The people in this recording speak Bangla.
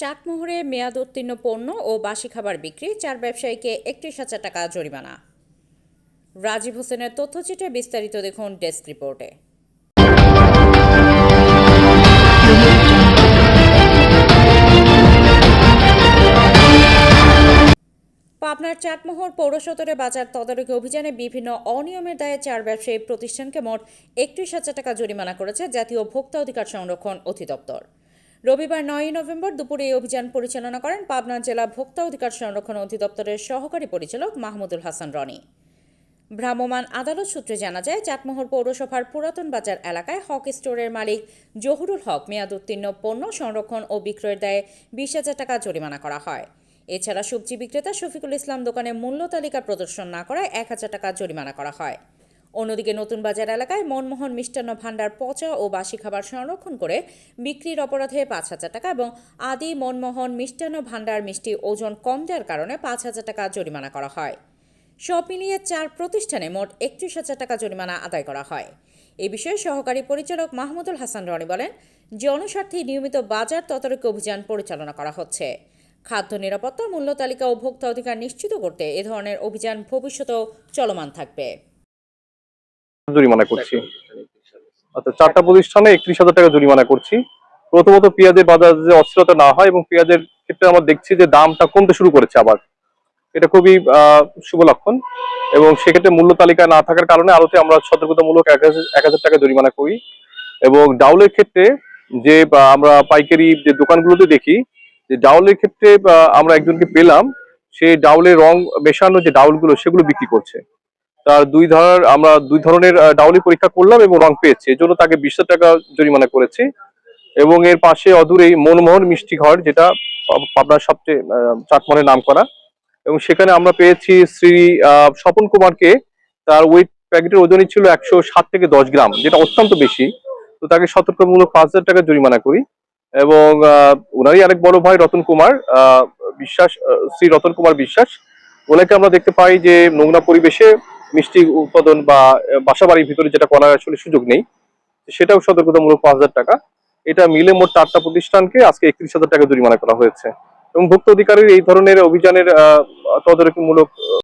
চাটমোহরে মেয়াদ উত্তীর্ণ পণ্য ও বাসি খাবার বিক্রি, চার ব্যবসায়ীকে একত্রিশ হাজার টাকা জরিমানা। রাজীব হোসেনের তথ্যচিত্রে বিস্তারিত দেখুন ডেস্ক রিপোর্টে। পাবনার চাটমোহর পৌরসদরে বাজার তদারকি অভিযানে বিভিন্ন অনিয়মের দায়ে চার ব্যবসায়ী প্রতিষ্ঠানকে মোট একত্রিশ হাজার টাকা জরিমানা করেছে জাতীয় ভোক্তা অধিকার সংরক্ষণ অধিদপ্তর। রবিবার নয়ই নভেম্বর দুপুরে এই অভিযান পরিচালনা করেন পাবনা জেলা ভোক্তা অধিকার সংরক্ষণ অধিদপ্তরের সহকারী পরিচালক মাহমুদুল হাসান রনি। ভ্রাম্যমাণ আদালত সূত্রে জানা যায়, চাটমোহর পৌরসভার পুরাতন বাজার এলাকায় হক স্টোরের মালিক জহুরুল হক মেয়াদ উত্তীর্ণ পণ্য সংরক্ষণ ও বিক্রয়ের দায়ে বিশ হাজার টাকা জরিমানা করা হয়। এছাড়া সবজি বিক্রেতা শফিকুল ইসলাম দোকানে মূল্য তালিকা প্রদর্শন না করায় এক হাজার টাকা জরিমানা করা হয়। অন্যদিকে নতুন বাজার এলাকায় মনমোহন মিষ্টান্ন ভাণ্ডার পচা ও বাসি খাবার সংরক্ষণ করে বিক্রির অপরাধে পাঁচ হাজার টাকা এবং আদি মনমোহন মিষ্টান্ন ভাণ্ডার মিষ্টি ওজন কম দেওয়ার কারণে পাঁচ হাজার টাকা জরিমানা করা হয়। সব মিলিয়ে চার প্রতিষ্ঠানে মোট একত্রিশ হাজার টাকা জরিমানা আদায় করা হয়। এ বিষয়ে সহকারী পরিচালক মাহমুদুল হাসান রনি বলেন, জনস্বার্থে নিয়মিত বাজার তদারকি অভিযান পরিচালনা করা হচ্ছে। খাদ্য নিরাপত্তা, মূল্য তালিকা ও ভোক্তা অধিকার নিশ্চিত করতে এ ধরনের অভিযান ভবিষ্যতেও চলমান থাকবে। জরিমানা করছি। আচ্ছা চারটা প্রতিষ্ঠানে একত্রিশ হাজার টাকা জরিমানা করছি। প্রথমত পেঁয়াজের বাজার যে অস্থিরতা না হয় এবং পেঁয়াজের ক্ষেত্রে আমরা দেখছি যে দামটা কমতে শুরু করেছে আবার। এটা খুবই আহ, শুভ লক্ষণ এবং সেক্ষেত্রে মূল্য তালিকা না থাকার কারণে আলোতে আমরা সতর্কতামূলক এক হাজার এক হাজার টাকা জরিমানা করি এবং ডাউলের ক্ষেত্রে যে আমরা পাইকারি যে দোকানগুলোতে দেখি যে ডাউলের ক্ষেত্রে আমরা একজনকে পেলাম সে ডাউলের রং মেশানো যে ডাউলগুলো সেগুলো বিক্রি করছে। তার দুই ধরনের আমরা দুই ধরনের ডাউলি পরীক্ষা করলাম এবং রং পেয়েছি। এই জন্য তাকে বিশ টাকা জরিমানা করেছি। এবং এর পাশে অদূরেই মনমোহন মিষ্টি ঘর যেটা পাবনার সবচেয়ে আহ, চাটমোহরের নাম করা এবং সেখানে আমরা পেয়েছি শ্রী স্বপন কুমারকে। তার ওয়েট প্যাকেটের ওজনই ছিল একশো সাত থেকে দশ গ্রাম যেটা অত্যন্ত বেশি। তো তাকে সতর্কমূলক পাঁচ হাজার টাকা জরিমানা করি। এবং ওনারই আরেক বড় ভাই রতন কুমার বিশ্বাস শ্রী রতন কুমার বিশ্বাস। ওনাকে আমরা দেখতে পাই যে নোংরা পরিবেশে মিষ্টি উৎপাদন বা বাসা বাড়ির ভিতরে যেটা করার আসলে সুযোগ নেই। সেটাও সতর্কতামূলক পাঁচ হাজার টাকা। এটা মিলে মোট চারটা প্রতিষ্ঠানকে আজকে একত্রিশ হাজার টাকা জরিমানা করা হয়েছে। এবং ভুক্ত অধিকারীর এই ধরনের অভিযানের তদারকিমূলক